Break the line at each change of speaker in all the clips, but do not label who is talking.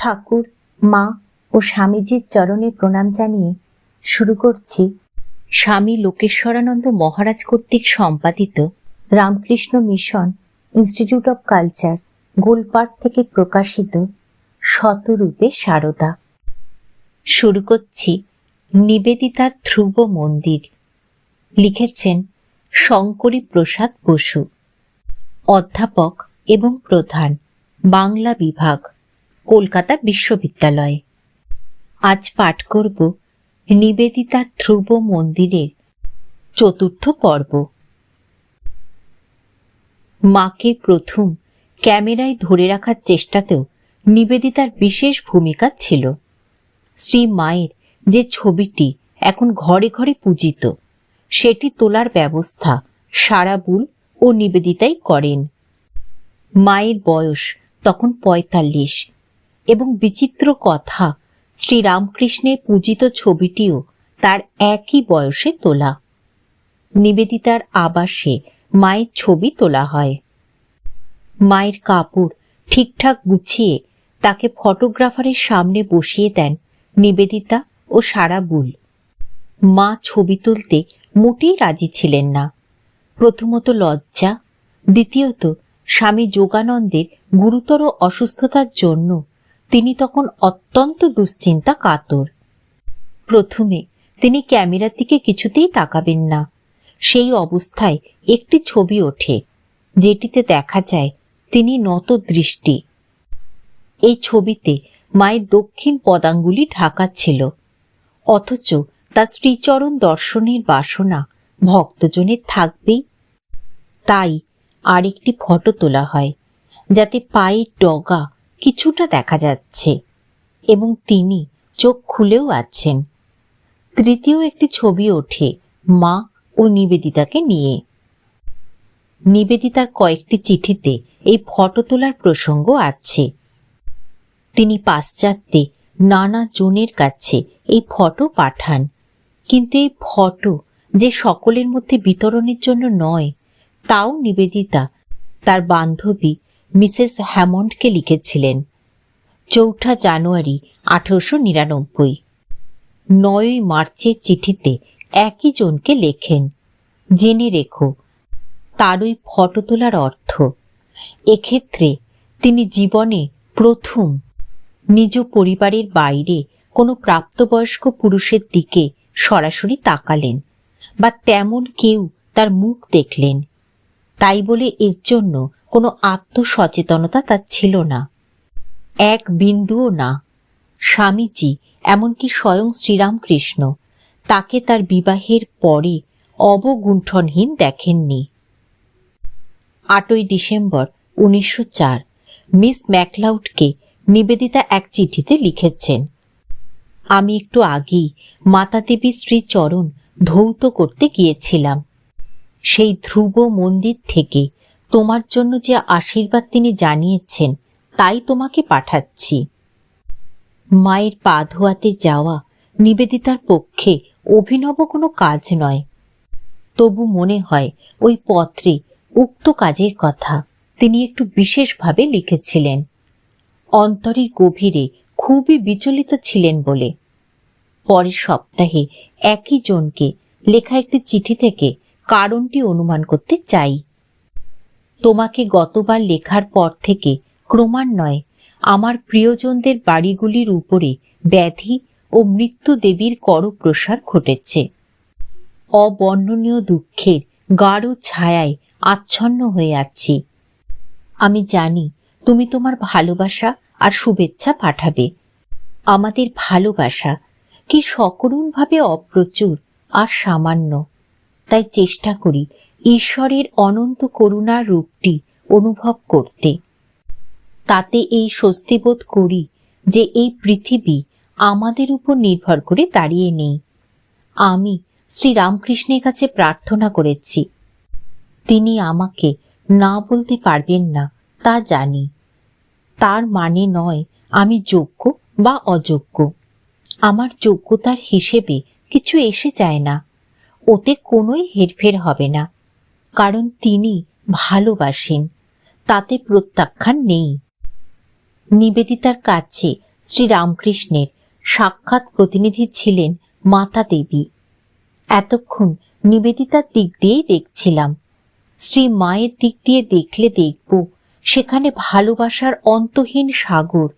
ঠাকুর, মা ও স্বামীজির চরণে প্রণাম জানিয়ে শুরু করছি। স্বামী লোকেশ্বরানন্দ মহারাজ কর্তৃক সম্পাদিত Ramakrishna mission institute of culture Golpark থেকে প্রকাশিত শতরূপে সারদা। শুরু করছি নিবেদিতার ধ্রুব মন্দির। লিখেছেন শঙ্করী প্রসাদ বসু, অধ্যাপক এবং প্রধান, বাংলা বিভাগ। কলকাতা বিশ্ববিদ্যালয়। আজ পাঠ করব নিবেদিতার ধ্রুব মন্দিরের চতুর্থ পর্ব। মাকে প্রথম ক্যামেরায় ধরে রাখার চেষ্টাতেও নিবেদিতার বিশেষ ভূমিকা ছিল। শ্রী মায়ের যে ছবিটি এখন ঘরে ঘরে পূজিত, সেটি তোলার ব্যবস্থা সারাবুল ও নিবেদিতাই করেন। মায়ের বয়স তখন পঁয়তাল্লিশ। এবং বিচিত্র কথা। শ্রীরামকৃষ্ণের পূজিত ছবিটিও তার একই বয়সে তোলা। নিবেদিতার আবাসে মায়ের ছবি তোলা হয়। মায়ের কাপড় ঠিকঠাক গুছিয়ে তাকে ফটোগ্রাফারের সামনে বসিয়ে দেন নিবেদিতা ও সারাবুল মা ছবি তুলতে মোটেই রাজি ছিলেন না। প্রথমত লজ্জা, দ্বিতীয়ত স্বামী যোগানন্দের গুরুতর অসুস্থতার জন্য তিনি তখন অত্যন্ত দুশ্চিন্তা কাতর। প্রথমে তিনি ক্যামেরার দিকে কিছুতেই তাকাবেন না। সেই অবস্থায় একটি ছবি ওঠে, যেটিতে দেখা যায় তিনি নত দৃষ্টি। এই ছবিতে মায়ের দক্ষিণ পদাঙ্গুলি ঢাকা ছিল, অথচ তার শ্রীচরণ দর্শনের বাসনা ভক্তজনের থাকবেই। তাই আরেকটি ফটো তোলা হয়, যাতে পায়ের ডগা কিছুটা দেখা যাচ্ছে এবং তিনি চোখ খুলেও আছেন। তৃতীয় একটি ছবি ওঠে মা ও নিবেদিতাকে নিয়ে। নিবেদিতার কয়েকটি চিঠিতে এই ফটো তোলার প্রসঙ্গ আছে। তিনি পাশ্চাত্যে নানা জনের কাছে এই ফটো পাঠান। কিন্তু এই ফটো যে সকলের মধ্যে বিতরণের জন্য নয়, তাও নিবেদিতা, তার বান্ধবী মিসেস হ্যামন্ডকে লিখেছিলেন। চৌঠা জানুয়ারি আঠারোশো নিরানব্বই। নয়ই মার্চের চিঠিতে একই জনকে লেখেন। জেনে রেখো, তারই ফটো তোলার অর্থ, এক্ষেত্রে তিনি জীবনে প্রথম নিজ পরিবারের বাইরে কোনো প্রাপ্তবয়স্ক পুরুষের দিকে সরাসরি তাকালেন বা তেমন কেউ তার মুখ দেখলেন। তাই বলে এর জন্য কোনো আত্মসচেতনতা তার ছিল না। এক বিন্দুও না। স্বামীজি, এমনকি স্বয়ং শ্রীরামকৃষ্ণ, তাকে তার বিবাহের পরে অবগুণ্ঠনহীন দেখেননি। আটই ডিসেম্বর উনিশশো চার, মিস ম্যাকলাউডকে নিবেদিতা এক চিঠিতে লিখেছেন, আমি একটু আগেই মাতা দেবী শ্রীচরণ ধৌত করতে গিয়েছিলাম। সেই ধ্রুব মন্দির থেকে তোমার জন্য যে আশীর্বাদ তিনি জানিয়েছেন, তাই তোমাকে পাঠাচ্ছি। মায়ের পা ধোয়াতে যাওয়া নিবেদিতার পক্ষে অভিনব কোনো কাজ নয়। তবু মনে হয় ওই পত্রে উক্ত কাজের কথা তিনি একটু বিশেষভাবে লিখেছিলেন। অন্তরের গভীরে খুবই বিচলিত ছিলেন বলে। পরের সপ্তাহে একই জনকে লেখা একটি চিঠি থেকে কারণটি অনুমান করতে চাই। তোমাকে গতবার লেখার পর থেকে ক্রমান্বয়ে আমার প্রিয়জনদের বাড়িগুলির উপরে ব্যাধি ও মৃত্যু দেবীর কর প্রসার ঘটেছে। অবর্ণনীয় দুঃখের গাঢ় ছায়ায় আচ্ছন্ন হয়ে আছি। আমি জানি তুমি তোমার ভালোবাসা আর শুভেচ্ছা পাঠাবে। আমাদের ভালোবাসা কি সকরুণভাবে অপ্রচুর আর সামান্য। তাই চেষ্টা করি ঈশ্বরের অনন্ত করুণার রূপটি অনুভব করতে। তাতে এই স্বস্তিবোধ করি যে এই পৃথিবী আমাদের উপর নির্ভর করে দাঁড়িয়ে নেই। আমি শ্রী রামকৃষ্ণের কাছে প্রার্থনা করেছি। তিনি আমাকে না বলতে পারবেন না, তা জানি। তার মানে নয় আমি যোগ্য বা অযোগ্য। আমার যোগ্যতার হিসেবে কিছু এসে যায় না। ওতে কোনোই হেরফের হবে না। কারণ তিনি ভালোবাসেন। তাতে প্রত্যাখ্যান নেই। নিবেদিতার কাছে শ্রীরামকৃষ্ণের সাক্ষাৎ প্রতিনিধি ছিলেন মাতা দেবী। এতক্ষণ নিবেদিতার দিক দিয়েই দেখছিলাম। শ্রী মায়ের দিক দিয়ে দেখলে দেখব, সেখানে ভালোবাসার অন্তহীন সাগর,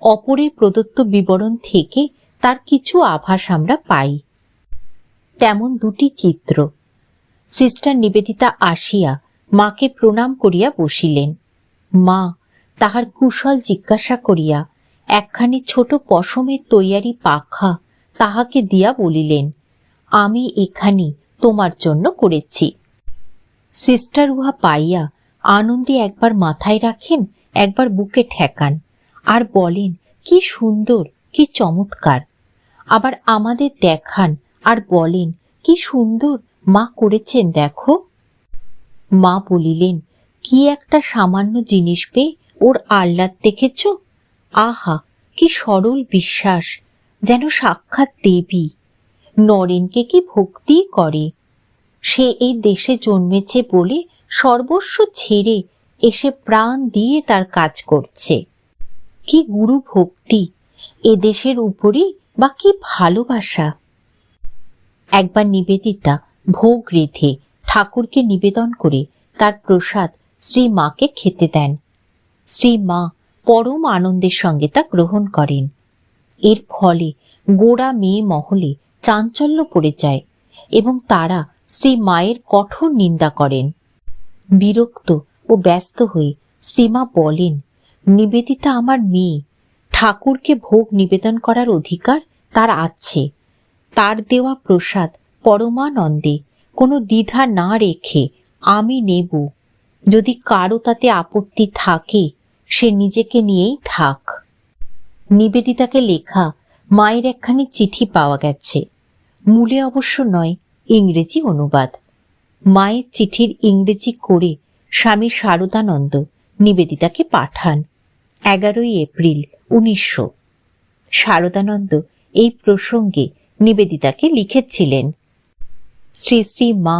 অপরের প্রদত্ত বিবরণ থেকে তার কিছু আভাস আমরা পাই। তেমন দুটি চিত্র। সিস্টার নিবেদিতা আসিয়া মাকে প্রণাম করিয়া বসিলেন। মা, তাহার কুশল জিজ্ঞাসা করিয়া একখানি ছোট পশমের তৈয়ারি পাখা তাহাকে দিয়া বলিলেন, আমি এখানি তোমার জন্য করেছি। সিস্টার উহা পাইয়া আনন্দে একবার মাথায় রাখেন, একবার বুকে ঠেকান আর বলেন, কি সুন্দর, কি চমৎকার। আবার আমাদের দেখান আর বলেন, কি সুন্দর মা করেছেন দেখো। মা বলিলেন, কি একটা সামান্য জিনিস পেয়ে ওর আহ্লাদ দেখেছ? আহা, কি সরল বিশ্বাস, যেন সাক্ষাৎ দেবী। নরেনকে কি ভক্তি করে? সে এই দেশে জন্মেছে বলে সর্বস্ব ছেড়ে এসে প্রাণ দিয়ে তার কাজ করছে। কি গুরু ভক্তি, এ দেশের উপরই বা কি ভালোবাসা? একবার নিবেদিতা ভোগ রেধে ঠাকুরকে নিবেদন করে তার প্রসাদ শ্রী মাকে খেতে দেন। শ্রী মা পরম আনন্দের সঙ্গে তা গ্রহণ করেন। এর ফলে গোড়া মেয়ে মহলে চাঞ্চল্য পড়ে যায় এবং তারা শ্রী মায়ের কঠোর নিন্দা করেন। বিরক্ত ও ব্যস্ত হয়ে শ্রীমা বলেন, নিবেদিতা আমার মেয়ে। ঠাকুরকে ভোগ নিবেদন করার অধিকার তার আছে। তার দেওয়া প্রসাদ পরমানন্দে কোনো দ্বিধা না রেখে আমি নেব। যদি কারও তাতে আপত্তি থাকে, সে নিজেকে নিয়েই থাক। নিবেদিতাকে লেখা মায়ের একখানি চিঠি পাওয়া গেছে। মূলে অবশ্য নয়, ইংরেজি অনুবাদ। মায়ের চিঠির ইংরেজি করে স্বামী শারদানন্দ নিবেদিতাকে পাঠান। এগারোই এপ্রিল, উনিশশো। শারদানন্দ এই প্রসঙ্গে নিবেদিতাকে লিখেছিলেন। শ্রী শ্রী মা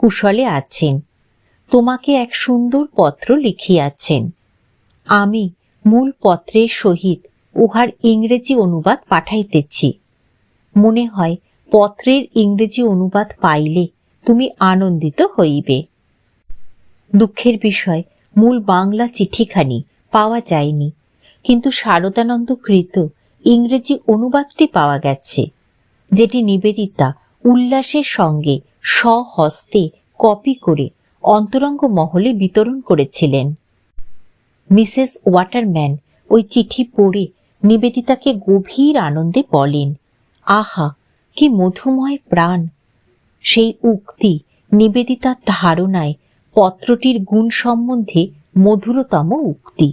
কুশলে আছেন। তোমাকে এক সুন্দর পত্র লিখিয়াছেন। আমি মূল পত্রের সহিত উহার ইংরেজি অনুবাদ পাঠাইতেছি। মনে হয় পত্রের ইংরেজি অনুবাদ পাইলে তুমি আনন্দিত হইবে। দুঃখের বিষয়, মূল বাংলা চিঠিখানি পাওয়া যায়নি, কিন্তু শারদানন্দ কৃত ইংরেজি অনুবাদটি পাওয়া গেছে, যেটি নিবেদিতা উল্লাসের সঙ্গে স্বহস্তে কপি করে অন্তরঙ্গ মহলে বিতরণ করেছিলেন। মিসেস ওয়াটারম্যান ওই চিঠি পড়ে নিবেদিতাকে গভীর আনন্দে বলেন, আহা, কি মধুময় প্রাণ! সেই উক্তি নিবেদিতার ধারণায় পত্রটির গুণ সম্বন্ধে মধুরতম উক্তি।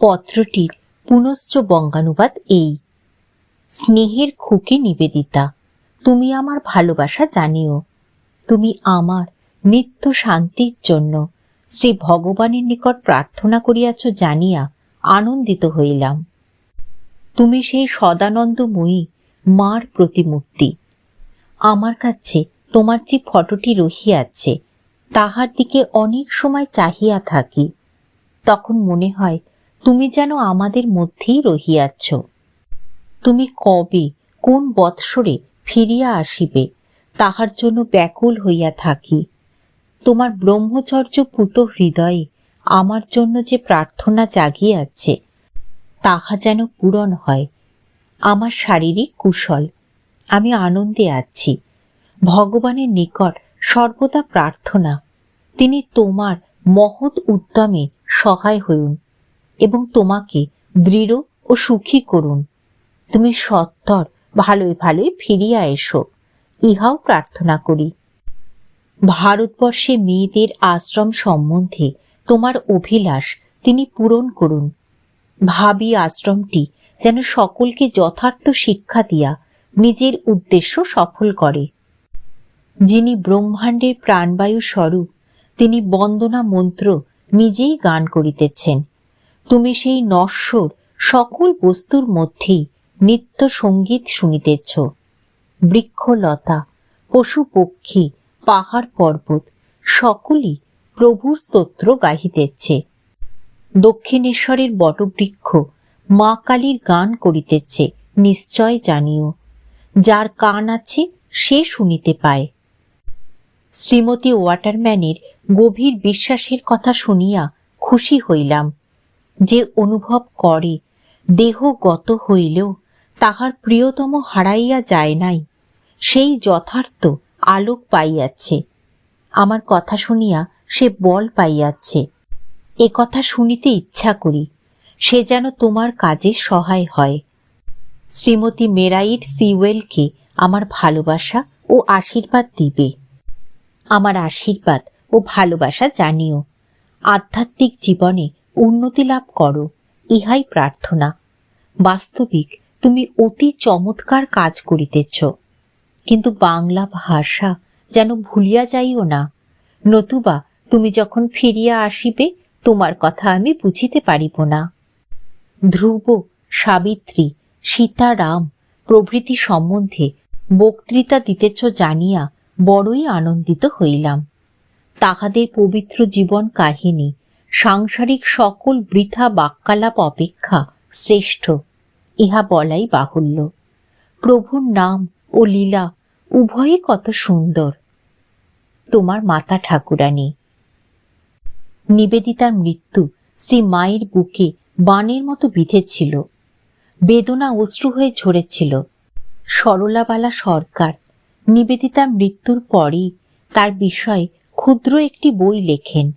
পত্রটির পুনশ্চ বঙ্গানুবাদ এই, স্নেহের খুকি নিবেদিতা তুমি আমার ভালোবাসা জানিও। তুমি আমার নিত্য শান্তির জন্য শ্রী ভগবানের নিকট প্রার্থনা করিয়াছ জানিয়া আনন্দিত হইলাম। তুমি সেই সদানন্দময়ী মার প্রতিমূর্তি। আমার কাছে তোমার যে ফটোটি রহিয়াছে, তাহার দিকে অনেক সময় চাহিয়া থাকি। তখন মনে হয় তুমি যেন আমাদের মধ্যেই রহিয়াছ। তুমি কবে কোন বৎসরে ফিরিয়া আসিবে, তাহার জন্য ব্যাকুল হইয়া থাকি। তোমার ব্রহ্মচর্য পুত হৃদয়ে আমার জন্য যে প্রার্থনা জাগিয়াছে, তাহা যেন পূরণ হয়। আমার শারীরিক কুশল, আমি আনন্দে আছি। ভগবানের নিকট সর্বদা প্রার্থনা, তিনি তোমার মহৎ উদ্যমে সহায় হইন এবং তোমাকে দৃঢ় ও সুখী করুন। তুমি সত্তর ভালোই ভালোই ফিরিয়া এসো। ইহাও প্রার্থনা করি। ভারতবর্ষে মেয়েদের আশ্রম সম্বন্ধে তোমার অভিলাষ তিনি পূরণ করুন। ভাবি আশ্রমটি যেন সকলকে যথার্থ শিক্ষা দিয়া নিজের উদ্দেশ্য সফল করে। যিনি ব্রহ্মাণ্ডের প্রাণবায়ু স্বরূপ, তিনি বন্দনা মন্ত্র নিজেই গান করিতেছেন। তুমি সেই নশ্বর সকল বস্তুর মধ্যেই নিত্য সংগীত শুনিতেছ। বৃক্ষলতা পশু পক্ষী পাহাড় পর্বত, সকলই প্রভুর স্তোত্র গাহিতেছে। দক্ষিণেশ্বরের বটবৃক্ষ মা কালীর গান করিতেছে, নিশ্চয় জানিও। যার কান আছে, সে শুনিতে পায়। শ্রীমতী ওয়াটারম্যানের গভীর বিশ্বাসের কথা শুনিয়া খুশি হইলাম। যে অনুভব করে, দেহ গত হইলেও তাহার প্রিয়তম হারাইয়া যায় নাই। সেই যথার্থ আলোক পাইয়াছে। আমার কথা শুনিয়া সে বল পাইয়াছে। এ কথা শুনিতে ইচ্ছা করি, সে যেন তোমার কাজে সহায় হয়। শ্রীমতী মেরাইট সিওয়েলকে আমার ভালোবাসা ও আশীর্বাদ দিবে। আমার আশীর্বাদ ও ভালোবাসা জানিও। আধ্যাত্মিক জীবনে উন্নতি লাভ করো, ইহাই প্রার্থনা। বাস্তবিক তুমি অতি চমৎকার কাজ করিতেছ। কিন্তু বাংলা ভাষা যেন ভুলিয়া যাইও না। নতুবা তুমি যখন ফিরিয়া আসিবে, তোমার কথা আমি বুঝিতে পারিব না। ধ্রুব, সাবিত্রী, সীতারাম প্রভৃতি সম্বন্ধে বক্তৃতা দিতেছ জানিয়া বড়ই আনন্দিত হইলাম। তাহাদের পবিত্র জীবন কাহিনী, সাংসারিক সকল বৃথা বাক্যালাপ অপেক্ষা শ্রেষ্ঠ। ইহা বলাই বাহুল্য। প্রভুর নাম ও লীলা উভয়ই কত সুন্দর। তোমার মাতা ঠাকুরানী। নিবেদিতার মৃত্যু শ্রী মায়ের বুকে বানের মতো বিঁধেছিল। বেদনা অশ্রু হয়ে ঝরেছিল। সরলাবালা সরকার নিবেদিতার মৃত্যুর পরই তার বিষয়ে ক্ষুদ্র একটি বই লেখেন,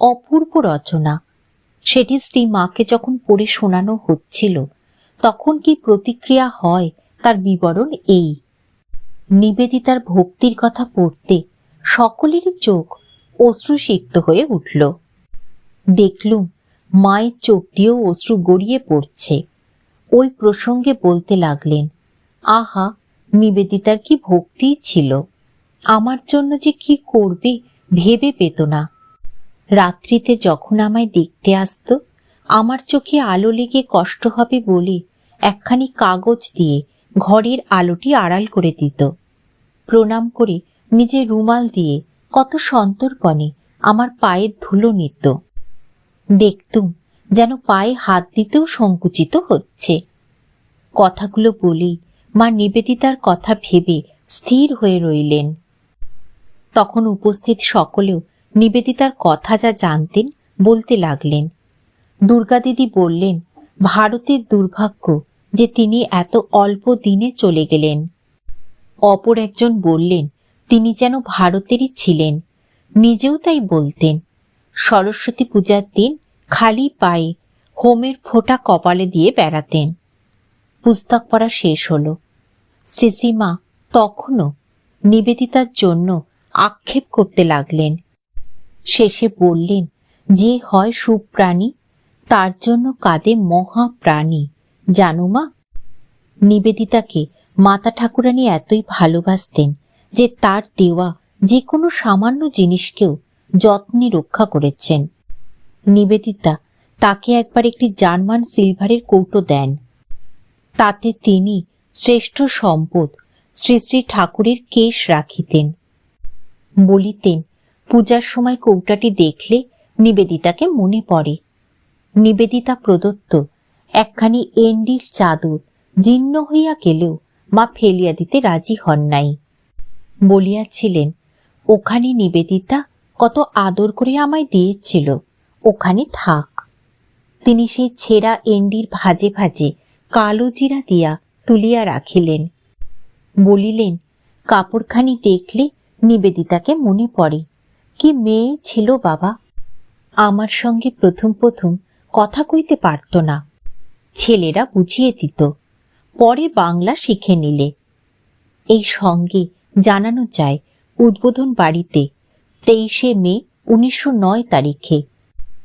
অপূর্ব রচনা। সেটি শ্রী মাকে যখন পড়ে শোনানো হচ্ছিল তখন কি প্রতিক্রিয়া হয় তার বিবরণ এই। নিবেদিতার ভক্তির কথা পড়তে সকলেরই চোখ অশ্রুসিক্ত হয়ে উঠল। দেখলুম মায়ের চোখ দিয়েও অশ্রু গড়িয়ে পড়ছে। ওই প্রসঙ্গে বলতে লাগলেন, আহা, নিবেদিতার কি ভক্তি ছিল। আমার জন্য যে কি করবে ভেবে পেত না। রাত্রিতে যখন আমায় দেখতে আসতো আমার চোখে আলো লেগে কষ্ট হবে বলে একখানি কাগজ দিয়ে ঘরের আলোটি আড়াল করে দিত। প্রণাম করে নিজে রুমাল দিয়ে কত সন্তর্পণে আমার পায়ের ধুলো নিত। দেখতুম যেন পায়ে হাত দিতেও সংকুচিত হচ্ছে। কথাগুলো বলেই মা নিবেদিতার কথা ভেবে স্থির হয়ে রইলেন। তখন উপস্থিত সকলেও নিবেদিতার কথা যা জানতেন বলতে লাগলেন। দুর্গা দিদি বললেন, ভারতের দুর্ভাগ্য যে তিনি এত অল্প দিনে চলে গেলেন। অপর একজন বললেন, তিনি যেন ভারতেরই ছিলেন। নিজেও তাই বলতেন, সরস্বতী পূজার দিন খালি পায়ে হোমের ফোঁটা কপালে দিয়ে বেড়াতেন। পুস্তক পড়া শেষ হলো। শ্রীশ্রীমা তখনও নিবেদিতার জন্য আক্ষেপ করতে লাগলেন। শেষে বললেন, যে হয় সুপ্রাণী তার জন্য কাঁদে মহাপ্রাণী জানো মা? নিবেদিতাকে মাতা ঠাকুরানী এতই ভালোবাসতেন যে তার দেওয়া যে কোনো সামান্য জিনিসকেও যত্নে রক্ষা করেছেন। নিবেদিতা তাকে একবার একটি জার্মান সিলভারের কৌটো দেন। তাতে তিনি শ্রেষ্ঠ সম্পদ শ্রী শ্রী ঠাকুরের কেশ রাখিতেন। বলিতেন, পূজার সময় কৌটাটি দেখলে নিবেদিতাকে মনে পড়ে। নিবেদিতা প্রদত্ত একখানি এন্ডির চাদর জীর্ণ হইয়া গেলেও মা ফেলিয়া দিতে রাজি হন নাই। বলিয়াছিলেন, ওখানে নিবেদিতা কত আদর করে আমায় দিয়েছিল, ওখানে থাক। তিনি সেই ছেঁড়া এন্ডির ভাজে ভাজে কালো জিরা দিয়া তুলিয়া রাখিলেন। বলিলেন, কাপড়খানি দেখলে নিবেদিতাকে মনে পড়ে। কি মেয়ে ছিল বাবা? আমার সঙ্গে প্রথম প্রথম কথা কইতে পারত না। ছেলেরা বুঝিয়ে দিত, পরে বাংলা শিখে নিলে। এই সঙ্গে জানানো যায়, উদ্বোধন বাড়িতে, তেইশে মে, উনিশশো নয় তারিখে।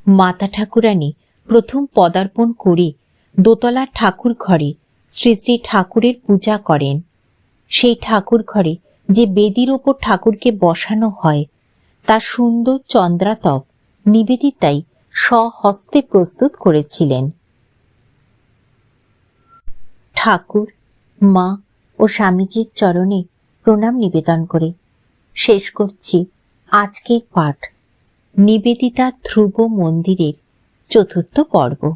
মাতা ঠাকুরানী প্রথম পদার্পণ করে দোতলার ঠাকুর ঘরে শ্রী শ্রী ঠাকুরের পূজা করেন। সেই ঠাকুর ঘরে যে বেদির ওপর ঠাকুরকে বসানো হয়, তার সুন্দর চন্দ্রাতপ নিবেদিতাই স্বহস্তে প্রস্তুত করেছিলেন। ঠাকুর, মা ও স্বামীজির চরণে প্রণাম নিবেদন করে। শেষ করছি আজকের পাঠ। নিবেদিতা ধ্রুব মন্দিরের চতুর্থ পর্ব।